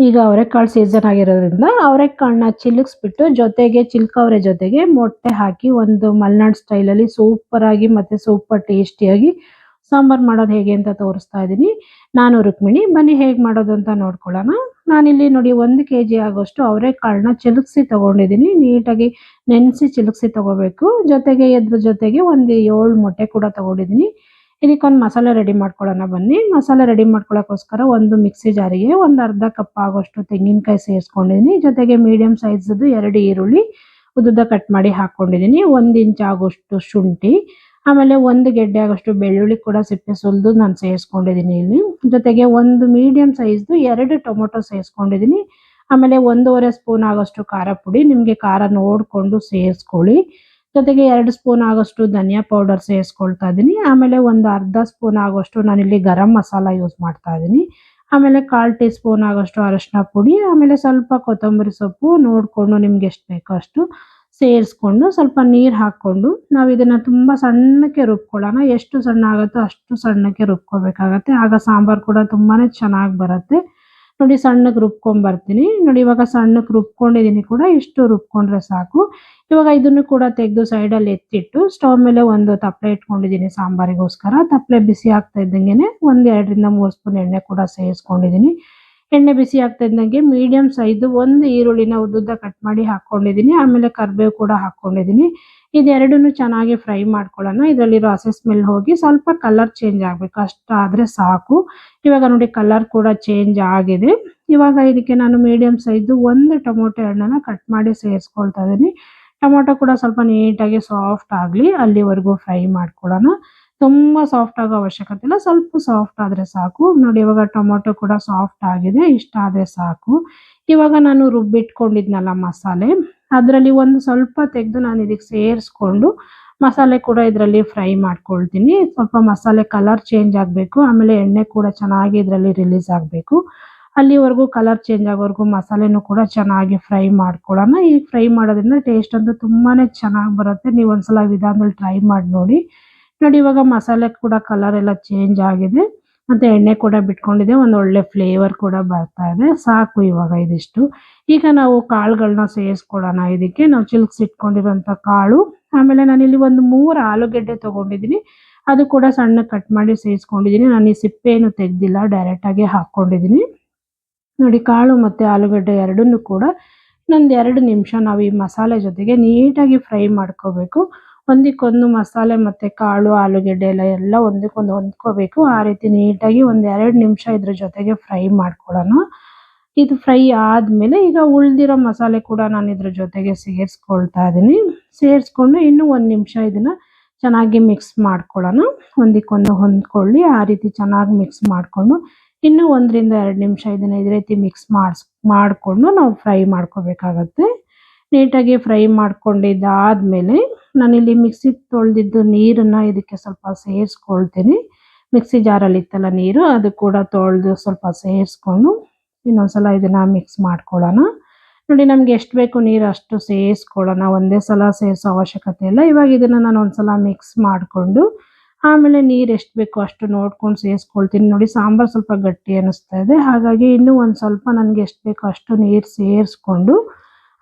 ಈಗ ಅವರೆಕಾಳು ಸೀಸನ್ ಆಗಿರೋದ್ರಿಂದ ಅವರೆಕಾಳನ್ನ ಚಿಲುಕ್ಸ್ಬಿಟ್ಟು ಜೊತೆಗೆ ಚಿಲ್ಕವ್ರೆ ಜೊತೆಗೆ ಮೊಟ್ಟೆ ಹಾಕಿ ಒಂದು ಮಲ್ನಾಡ್ ಸ್ಟೈಲಲ್ಲಿ ಸೂಪರಾಗಿ ಮತ್ತೆ ಸೂಪರ್ ಟೇಸ್ಟಿಯಾಗಿ ಸಾಂಬಾರು ಮಾಡೋದು ಹೇಗೆ ಅಂತ ತೋರಿಸ್ತಾ ಇದ್ದೀನಿ ನಾನು ರುಕ್ಮಿಣಿ, ಬನ್ನಿ ಹೇಗೆ ಮಾಡೋದು ಅಂತ ನೋಡ್ಕೊಳ್ಳೋಣ. ನಾನಿಲ್ಲಿ ನೋಡಿ ಒಂದು ಕೆ ಜಿ ಆಗೋಷ್ಟು ಅವರೆಕಾಳನ್ನ ಚಿಲುಕ್ಸಿ ತಗೊಂಡಿದ್ದೀನಿ ನೀಟಾಗಿ ನೆನೆಸಿ ಚಿಲುಕ್ಸಿ ತಗೋಬೇಕು. ಜೊತೆಗೆ ಇದ್ರ ಜೊತೆಗೆ ಒಂದು ಏಳು ಮೊಟ್ಟೆ ಕೂಡ ತಗೊಂಡಿದ್ದೀನಿ ಇದಕ್ಕೊಂದು ಮಸಾಲೆ ರೆಡಿ ಮಾಡ್ಕೊಳ್ಳೋಣ ಬನ್ನಿ. ಮಸಾಲೆ ರೆಡಿ ಮಾಡ್ಕೊಳ್ಳೋಕ್ಕೋಸ್ಕರ ಒಂದು ಮಿಕ್ಸಿ ಜಾರಿಗೆ ಒಂದು ಅರ್ಧ ಕಪ್ ಆಗೋಷ್ಟು ತೆಂಗಿನಕಾಯಿ ಸೇರಿಸ್ಕೊಂಡಿದ್ದೀನಿ. ಜೊತೆಗೆ ಮೀಡಿಯಂ ಸೈಜ್ದು ಎರಡು ಈರುಳ್ಳಿ ಉದ್ದುದ್ದ ಕಟ್ ಮಾಡಿ ಹಾಕ್ಕೊಂಡಿದ್ದೀನಿ. ಒಂದು ಇಂಚ್ ಆಗೋಷ್ಟು ಶುಂಠಿ, ಆಮೇಲೆ ಒಂದು ಗೆಡ್ಡೆ ಆಗೋಷ್ಟು ಬೆಳ್ಳುಳ್ಳಿ ಕೂಡ ಸಿಪ್ಪೆ ಸುಲಿದು ನಾನು ಸೇರಿಸ್ಕೊಂಡಿದ್ದೀನಿ ಇಲ್ಲಿ. ಜೊತೆಗೆ ಒಂದು ಮೀಡಿಯಂ ಸೈಜ್ದು ಎರಡು ಟೊಮೊಟೊ ಸೇರಿಸ್ಕೊಂಡಿದ್ದೀನಿ. ಆಮೇಲೆ ಒಂದೂವರೆ ಸ್ಪೂನ್ ಆಗೋಷ್ಟು ಖಾರ ಪುಡಿ, ನಿಮಗೆ ಖಾರ ನೋಡಿಕೊಂಡು ಸೇರಿಸ್ಕೊಳ್ಳಿ. ಜೊತೆಗೆ ಎರಡು ಸ್ಪೂನ್ ಆಗೋಷ್ಟು ಧನಿಯಾ ಪೌಡರ್ ಸೇರಿಸ್ಕೊಳ್ತಾ ಇದ್ದೀನಿ ಆಮೇಲೆ ಒಂದು ಅರ್ಧ ಸ್ಪೂನ್ ಆಗೋಷ್ಟು ನಾನಿಲ್ಲಿ ಗರಂ ಮಸಾಲ ಯೂಸ್ ಮಾಡ್ತಾ ಇದ್ದೀನಿ ಆಮೇಲೆ ಕಾಲು ಟೀ ಸ್ಪೂನ್ ಆಗೋಷ್ಟು ಅರಶಿನ ಪುಡಿ, ಆಮೇಲೆ ಸ್ವಲ್ಪ ಕೊತ್ತಂಬರಿ ಸೊಪ್ಪು ನೋಡಿಕೊಂಡು ನಿಮ್ಗೆ ಎಷ್ಟು ಬೇಕೋ ಅಷ್ಟು ಸೇರಿಸ್ಕೊಂಡು ಸ್ವಲ್ಪ ನೀರು ಹಾಕ್ಕೊಂಡು ನಾವು ಇದನ್ನು ತುಂಬ ಸಣ್ಣಕ್ಕೆ ರುಬ್ಕೊಳ್ಳೋಣ. ಎಷ್ಟು ಸಣ್ಣ ಆಗುತ್ತೋ ಅಷ್ಟು ಸಣ್ಣಕ್ಕೆ ರುಬ್ಕೋಬೇಕಾಗತ್ತೆ. ಆಗ ಸಾಂಬಾರು ಕೂಡ ತುಂಬಾ ಚೆನ್ನಾಗಿ ಬರುತ್ತೆ. ನೋಡಿ ಸಣ್ಣಕ್ಕೆ ರುಬ್ಕೊಂಡ್ ಬರ್ತೀನಿ ನೋಡಿ ಇವಾಗ ಸಣ್ಣಕ್ಕೆ ರುಬ್ಕೊಂಡಿದ್ದೀನಿ ಕೂಡ, ಇಷ್ಟು ರುಬ್ಕೊಂಡ್ರೆ ಸಾಕು. ಇವಾಗ ಇದನ್ನು ಕೂಡ ತೆಗೆದು ಸೈಡಲ್ಲಿ ಎತ್ತಿಟ್ಟು, ಸ್ಟವ್ ಮೇಲೆ ಒಂದು ತಪ್ಪಲೆ ಇಟ್ಕೊಂಡಿದ್ದೀನಿ ಸಾಂಬಾರಿಗೋಸ್ಕರ. ತಪ್ಪಲೆ ಬಿಸಿ ಆಗ್ತಾ ಇದ್ದಂಗೆನೆ ಒಂದು ಎರಡರಿಂದ ಮೂರು ಸ್ಪೂನ್ ಎಣ್ಣೆ ಕೂಡ ಸೇರಿಸ್ಕೊಂಡಿದ್ದೀನಿ ಎಣ್ಣೆ ಬಿಸಿ ಆಗ್ತಾ ಇದ್ದಂಗೆ ಮೀಡಿಯಂ ಸೈಜ್ ಒಂದು ಈರುಳ್ಳಿನ ಉದ್ದುದ್ದ ಕಟ್ ಮಾಡಿ ಹಾಕೊಂಡಿದ್ದೀನಿ. ಆಮೇಲೆ ಕರಿಬೇವು ಕೂಡ ಹಾಕೊಂಡಿದ್ದೀನಿ. ಇದೆರಡನ್ನು ಚೆನ್ನಾಗಿ ಫ್ರೈ ಮಾಡ್ಕೊಳ್ಳೋಣ. ಇದರಲ್ಲಿರೋ ಹಸೆ ಸ್ಮೆಲ್ ಹೋಗಿ ಸ್ವಲ್ಪ ಕಲರ್ ಚೇಂಜ್ ಆಗಬೇಕು. ಅಷ್ಟಾದ್ರೆ ಸಾಕು. ಇವಾಗ ನೋಡಿ ಕಲರ್ ಕೂಡ ಚೇಂಜ್ ಆಗಿದೆ. ಇವಾಗ ಇದಕ್ಕೆ ನಾನು ಮೀಡಿಯಂ ಸೈಜ್ ಒಂದು ಟೊಮೊಟೊ ಹಣ್ಣನ್ನ ಕಟ್ ಮಾಡಿ ಸೇರಿಸ್ಕೊಳ್ತಾ ಇದ್ದೀನಿ. ಟೊಮೊಟೊ ಕೂಡ ಸ್ವಲ್ಪ ನೀಟಾಗಿ ಸಾಫ್ಟ್ ಆಗಲಿ ಅಲ್ಲಿವರೆಗೂ ಫ್ರೈ ಮಾಡ್ಕೊಳ್ಳೋಣ. ತುಂಬ ಸಾಫ್ಟ್ ಆಗೋ ಅವಶ್ಯಕತೆ ಇಲ್ಲ. ಸ್ವಲ್ಪ ಸಾಫ್ಟ್ ಆದರೆ ಸಾಕು. ನೋಡಿ, ಇವಾಗ ಟೊಮೊಟೊ ಕೂಡ ಸಾಫ್ಟ್ ಆಗಿದೆ. ಇಷ್ಟ ಆದರೆ ಸಾಕು. ಇವಾಗ ನಾನು ರುಬ್ಬಿಟ್ಕೊಂಡಿದ್ನಲ್ಲ ಮಸಾಲೆ. ಅದರಲ್ಲಿ ಒಂದು ಸ್ವಲ್ಪ ತೆಗೆದು ನಾನು ಇದಕ್ಕೆ ಸೇರಿಸ್ಕೊಂಡು ಮಸಾಲೆ ಕೂಡ ಇದರಲ್ಲಿ ಫ್ರೈ ಮಾಡ್ಕೊಳ್ತೀನಿ. ಸ್ವಲ್ಪ ಮಸಾಲೆ ಕಲರ್ ಚೇಂಜ್ ಆಗಬೇಕು. ಆಮೇಲೆ ಎಣ್ಣೆ ಕೂಡ ಚೆನ್ನಾಗಿ ಇದರಲ್ಲಿ ರಿಲೀಸ್ ಆಗಬೇಕು. ಅಲ್ಲಿವರೆಗೂ ಕಲರ್ ಚೇಂಜ್ ಆಗೋವರೆಗೂ ಮಸಾಲೆನೂ ಕೂಡ ಚೆನ್ನಾಗಿ ಫ್ರೈ ಮಾಡ್ಕೊಳ್ಳೋಣ. ಈ ಫ್ರೈ ಮಾಡೋದ್ರಿಂದ ಟೇಸ್ಟ್ ಅಂತೂ ತುಂಬಾ ಚೆನ್ನಾಗಿ ಬರುತ್ತೆ. ನೀವು ಒಂದ್ಸಲ ವಿಧಾನದಲ್ಲಿ ಟ್ರೈ ಮಾಡಿ ನೋಡಿ. ನೋಡಿ, ಇವಾಗ ಮಸಾಲೆ ಕೂಡ ಕಲರ್ ಎಲ್ಲ ಚೇಂಜ್ ಆಗಿದೆ. ಮತ್ತೆ ಎಣ್ಣೆ ಕೂಡ ಬಿಟ್ಕೊಂಡಿದೆ. ಒಂದು ಒಳ್ಳೆ ಫ್ಲೇವರ್ ಕೂಡ ಬರ್ತಾ ಇದೆ. ಸಾಕು ಇವಾಗ ಇದಿಷ್ಟು. ಈಗ ನಾವು ಕಾಳುಗಳನ್ನ ಸೇರಿಸ್ಕೊಳ್ಳೋಣ ಇದಕ್ಕೆ ನಾವು ಚಿಲ್ಕ್ಸಿಟ್ಕೊಂಡಿರೋಂಥ ಕಾಳು. ಆಮೇಲೆ ನಾನಿಲ್ಲಿ ಒಂದು ಮೂರು ಆಲೂಗೆಡ್ಡೆ ತಗೊಂಡಿದ್ದೀನಿ. ಅದು ಕೂಡ ಸಣ್ಣ ಕಟ್ ಮಾಡಿ ಸೇರಿಸ್ಕೊಂಡಿದ್ದೀನಿ. ನಾನು ಈ ಸಿಪ್ಪೆ ಏನು ತೆಗ್ದಿಲ್ಲ ಡೈರೆಕ್ಟಾಗಿ ಹಾಕೊಂಡಿದೀನಿ ನೋಡಿ, ಕಾಳು ಮತ್ತೆ ಆಲೂಗಡ್ಡೆ ಎರಡನ್ನೂ ಕೂಡ ಇನ್ನೊಂದು ಎರಡು ನಿಮಿಷ ನಾವು ಈ ಮಸಾಲೆ ಜೊತೆಗೆ ನೀಟಾಗಿ ಫ್ರೈ ಮಾಡ್ಕೋಬೇಕು. ಒಂದಕ್ಕೊಂದು ಮಸಾಲೆ ಮತ್ತು ಕಾಳು, ಆಲೂಗೆಡ್ಡೆ ಎಲ್ಲ ಎಲ್ಲ ಒಂದಕ್ಕೊಂದು ಹೊಂದ್ಕೋಬೇಕು. ಆ ರೀತಿ ನೀಟಾಗಿ ಒಂದು ಎರಡು ನಿಮಿಷ ಇದ್ರ ಜೊತೆಗೆ ಫ್ರೈ ಮಾಡ್ಕೊಳ್ಳೋಣ. ಇದು ಫ್ರೈ ಆದಮೇಲೆ ಈಗ ಉಳಿದಿರೋ ಮಸಾಲೆ ಕೂಡ ನಾನು ಇದ್ರ ಜೊತೆಗೆ ಸೇರಿಸ್ಕೊಳ್ತಾ ಇದ್ದೀನಿ ಸೇರಿಸ್ಕೊಂಡು ಇನ್ನೂ ಒಂದು ನಿಮಿಷ ಇದನ್ನು ಚೆನ್ನಾಗಿ ಮಿಕ್ಸ್ ಮಾಡ್ಕೊಳ್ಳೋಣ. ಒಂದಕ್ಕೊಂದು ಹೊಂದ್ಕೊಳ್ಳಿ, ಆ ರೀತಿ ಚೆನ್ನಾಗಿ ಮಿಕ್ಸ್ ಮಾಡಿಕೊಂಡು ಇನ್ನೂ ಒಂದರಿಂದ ಎರಡು ನಿಮಿಷ ಇದನ್ನು ಇದೇ ರೀತಿ ಮಿಕ್ಸ್ ಮಾಡಿಸ್, ಮಾಡಿಕೊಂಡು ನಾವು ಫ್ರೈ ಮಾಡ್ಕೋಬೇಕಾಗತ್ತೆ. ನೀಟಾಗಿ ಫ್ರೈ ಮಾಡ್ಕೊಂಡಿದ್ದಾದಮೇಲೆ ನಾನಿಲ್ಲಿ ಮಿಕ್ಸಿ ತೊಳೆದಿದ್ದು ನೀರನ್ನು ಇದಕ್ಕೆ ಸ್ವಲ್ಪ ಸೇರಿಸ್ಕೊಳ್ತೀನಿ. ಮಿಕ್ಸಿ ಜಾರಲ್ಲಿ ಇತ್ತಲ್ಲ ನೀರು, ಅದು ಕೂಡ ತೊಳೆದು ಸ್ವಲ್ಪ ಸೇರಿಸ್ಕೊಂಡು ಇನ್ನೊಂದ್ಸಲ ಇದನ್ನು ಮಿಕ್ಸ್ ಮಾಡ್ಕೊಳ್ಳೋಣ. ನೋಡಿ, ನಮಗೆ ಎಷ್ಟು ಬೇಕು ನೀರು ಅಷ್ಟು ಸೇರಿಸ್ಕೊಳ್ಳೋಣ. ಒಂದೇ ಸಲ ಸೇರಿಸೋ ಅವಶ್ಯಕತೆ ಇಲ್ಲ. ಇವಾಗ ಇದನ್ನು ನಾನು ಒಂದ್ಸಲ ಮಿಕ್ಸ್ ಮಾಡಿಕೊಂಡು ಆಮೇಲೆ ನೀರು ಎಷ್ಟು ಬೇಕು ಅಷ್ಟು ನೋಡ್ಕೊಂಡು ಸೇರಿಸ್ಕೊಳ್ತೀನಿ. ನೋಡಿ, ಸಾಂಬಾರು ಸ್ವಲ್ಪ ಗಟ್ಟಿ ಅನ್ನಿಸ್ತಾ ಇದೆ. ಹಾಗಾಗಿ ಇನ್ನೂ ಒಂದು ಸ್ವಲ್ಪ ನನಗೆ ಎಷ್ಟು ಬೇಕು ಅಷ್ಟು ನೀರು ಸೇರಿಸ್ಕೊಂಡು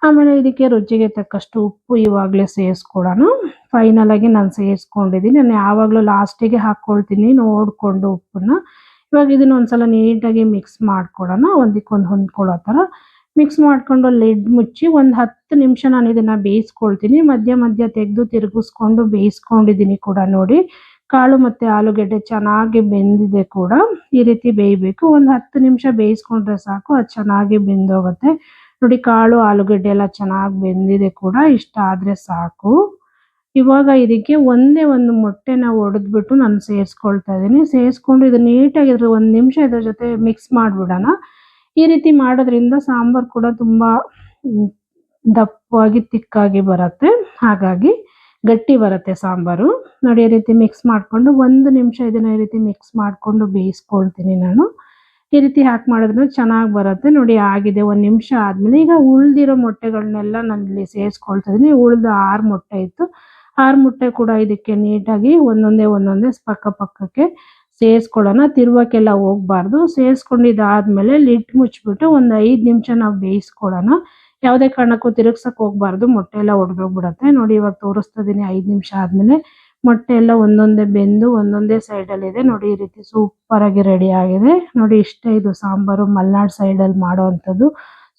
ಆಮೇಲೆ ಇದಕ್ಕೆ ರುಚಿಗೆ ತಕ್ಕಷ್ಟು ಉಪ್ಪು ಇವಾಗಲೇ ಸೇರಿಸ್ಕೊಡೋಣ. ಫೈನಲ್ ಆಗಿ ನಾನು ಸೇರಿಸ್ಕೊಂಡಿದ್ದೀನಿ. ನಾನು ಯಾವಾಗಲೂ ಲಾಸ್ಟಿಗೆ ಹಾಕ್ಕೊಳ್ತೀನಿ. ನೋಡಿಕೊಂಡು ಉಪ್ಪನ್ನ. ಇವಾಗ ಇದನ್ನ ಒಂದ್ಸಲ ನೀಟಾಗಿ ಮಿಕ್ಸ್ ಮಾಡ್ಕೊಡೋಣ. ಒಂದಕ್ಕೊಂದು ಹೊಂದ್ಕೊಳ್ಳೋ ಥರ. ಮಿಕ್ಸ್ ಮಾಡಿಕೊಂಡು ಲಿಡ್ ಮುಚ್ಚಿ ಒಂದು ಹತ್ತು ನಿಮಿಷ ನಾನು ಇದನ್ನು ಬೇಯಿಸ್ಕೊಳ್ತೀನಿ. ಮಧ್ಯ ಮಧ್ಯ ತೆಗೆದು ತಿರುಗಿಸ್ಕೊಂಡು ಬೇಯಿಸ್ಕೊಂಡಿದ್ದೀನಿ ಕೂಡ ನೋಡಿ. ಕಾಳು ಮತ್ತು ಆಲೂಗೆಡ್ಡೆ ಚೆನ್ನಾಗಿ ಬೆಂದಿದೆ ಕೂಡ. ಈ ರೀತಿ ಬೇಯಬೇಕು. ಒಂದು ಹತ್ತು ನಿಮಿಷ ಬೇಯಿಸ್ಕೊಂಡ್ರೆ ಸಾಕು. ಅದು ಚೆನ್ನಾಗಿ ಬೆಂದೋಗುತ್ತೆ. ನೋಡಿ ಕಾಳು, ಆಲೂಗಡ್ಡೆ ಎಲ್ಲ ಚೆನ್ನಾಗಿ ಬೆಂದಿದೆ ಕೂಡ, ಇಷ್ಟ ಆದರೆ ಸಾಕು. ಇವಾಗ ಇದಕ್ಕೆ ಒಂದೇ ಒಂದು ಮೊಟ್ಟೆನ ಒಡೆದ್ಬಿಟ್ಟು ನಾನು ಸೇರಿಸ್ಕೊಳ್ತಾ ಇದ್ದೀನಿ. ಸೇರಿಸ್ಕೊಂಡು ಇದು ನೀಟಾಗಿ ಇದ್ರ ಒಂದು ನಿಮಿಷ ಇದ್ರ ಜೊತೆ ಮಿಕ್ಸ್ ಮಾಡಿಬಿಡೋಣ. ಈ ರೀತಿ ಮಾಡೋದ್ರಿಂದ ಸಾಂಬಾರು ಕೂಡ ತುಂಬ ದಪ್ಪವಾಗಿ, ತಿಕ್ಕಾಗಿ ಬರುತ್ತೆ. ಹಾಗಾಗಿ ಗಟ್ಟಿ ಬರುತ್ತೆ ಸಾಂಬಾರು. ನೋಡಿ, ಈ ರೀತಿ ಮಿಕ್ಸ್ ಮಾಡಿಕೊಂಡು ಒಂದು ನಿಮಿಷ ಇದನ್ನು ಈ ರೀತಿ ಮಿಕ್ಸ್ ಮಾಡಿಕೊಂಡು ಬೇಯಿಸ್ಕೊಳ್ತೀನಿ ನಾನು. ಈ ರೀತಿ ಹಾಕಿ ಮಾಡಿದ್ರೆ ಚೆನ್ನಾಗಿ ಬರುತ್ತೆ. ನೋಡಿ, ಆಗಿದೆ. ಒಂದು ನಿಮಿಷ ಆದಮೇಲೆ ಈಗ ಉಳಿದಿರೋ ಮೊಟ್ಟೆಗಳನ್ನೆಲ್ಲ ನಾನು ಇಲ್ಲಿ ಸೇರಿಸ್ಕೊಳ್ತಾ ಉಳಿದ ಆರು ಮೊಟ್ಟೆ ಇತ್ತು. ಆರು ಮೊಟ್ಟೆ ಕೂಡ ಇದಕ್ಕೆ ನೀಟಾಗಿ ಒಂದೊಂದೇ ಒಂದೊಂದೇ ಪಕ್ಕ ಪಕ್ಕಕ್ಕೆ ಸೇರಿಸ್ಕೊಳ್ಳೋಣ. ತಿರುವಕ್ಕೆಲ್ಲ ಹೋಗ್ಬಾರ್ದು. ಸೇರಿಸ್ಕೊಂಡಿದ್ದಾದ್ಮೇಲೆ ಲಿಟ್ ಮುಚ್ಚಿಬಿಟ್ಟು ಒಂದು ಐದು ನಿಮಿಷ ನಾವು ಬೇಯಿಸ್ಕೊಳ್ಳೋಣ. ಯಾವುದೇ ಕಾರಣಕ್ಕೂ ತಿರುಗ್ಸಕ್ಕೆ ಹೋಗ್ಬಾರ್ದು. ಮೊಟ್ಟೆ ಎಲ್ಲ ಒಡ್ಬೋಗ್ಬಿಡತ್ತೆ ನೋಡಿ, ಇವಾಗ ತೋರಿಸ್ತಾ ಇದೀನಿ. ಐದು ನಿಮಿಷ ಆದ್ಮೇಲೆ ಮೊಟ್ಟೆ ಎಲ್ಲ ಒಂದೊಂದೇ ಬೆಂದು ಒಂದೊಂದೇ ಸೈಡ್ ಅಲ್ಲಿ ಇದೆ. ನೋಡಿ ಈ ರೀತಿ ಸೂಪರ್ ಆಗಿ ರೆಡಿ ಆಗಿದೆ. ನೋಡಿ ಇಷ್ಟೇ ಇದು ಸಾಂಬಾರು ಮಲ್ನಾಡ್ ಸೈಡ್ ಅಲ್ಲಿ ಮಾಡೋವಂಥದ್ದು.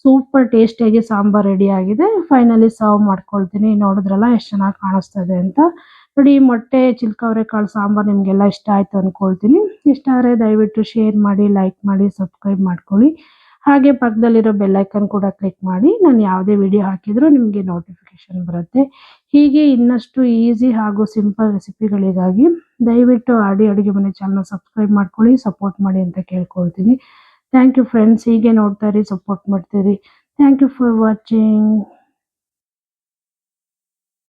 ಸೂಪರ್ ಟೇಸ್ಟಿಯಾಗಿ ಸಾಂಬಾರ್ ರೆಡಿ ಆಗಿದೆ. ಫೈನಲಿ ಸರ್ವ್ ಮಾಡ್ಕೊಳ್ತೀನಿ. ನೋಡಿದ್ರಲ್ಲ ಎಷ್ಟು ಚೆನ್ನಾಗಿ ಕಾಣಿಸ್ತಾ ಇದೆ ಅಂತ. ನೋಡಿ ಈ ಮೊಟ್ಟೆ, ಚಿಲ್ಕವರೆಕಾಳು ಸಾಂಬಾರ್ ನಿಮಗೆಲ್ಲ ಇಷ್ಟ ಆಯ್ತು ಅನ್ಕೊಳ್ತೀನಿ. ಇಷ್ಟ ಆದರೆ ದಯವಿಟ್ಟು ಶೇರ್ ಮಾಡಿ ಲೈಕ್ ಮಾಡಿ ಸಬ್ಸ್ಕ್ರೈಬ್ ಮಾಡ್ಕೊಳ್ಳಿ. ಹಾಗೆ ಪಕ್ಕದಲ್ಲಿರೋ ಬೆಲ್ಲೈಕನ್ ಕೂಡ ಕ್ಲಿಕ್ ಮಾಡಿ ನಾನು ಯಾವುದೇ ವಿಡಿಯೋ ಹಾಕಿದರೂ ನಿಮಗೆ ನೋಟಿಫಿಕೇಶನ್ ಬರುತ್ತೆ. ಹೀಗೆ ಇನ್ನಷ್ಟು ಈಸಿ ಹಾಗೂ ಸಿಂಪಲ್ ರೆಸಿಪಿಗಳಿಗಾಗಿ ದಯವಿಟ್ಟು ಆಡಿ ಅಡುಗೆ ಮನೆ ಚಾನಲ್ ಸಬ್ಸ್ಕ್ರೈಬ್ ಮಾಡ್ಕೊಳ್ಳಿ ಸಪೋರ್ಟ್ ಮಾಡಿ ಅಂತ ಕೇಳ್ಕೊಳ್ತೀನಿ. ಥ್ಯಾಂಕ್ ಯು ಫ್ರೆಂಡ್ಸ್ ಹೀಗೆ ನೋಡ್ತಾ ಇರಿ ಸಪೋರ್ಟ್ ಮಾಡ್ತೀರಿ ಥ್ಯಾಂಕ್ ಯು ಫಾರ್ ವಾಚಿಂಗ್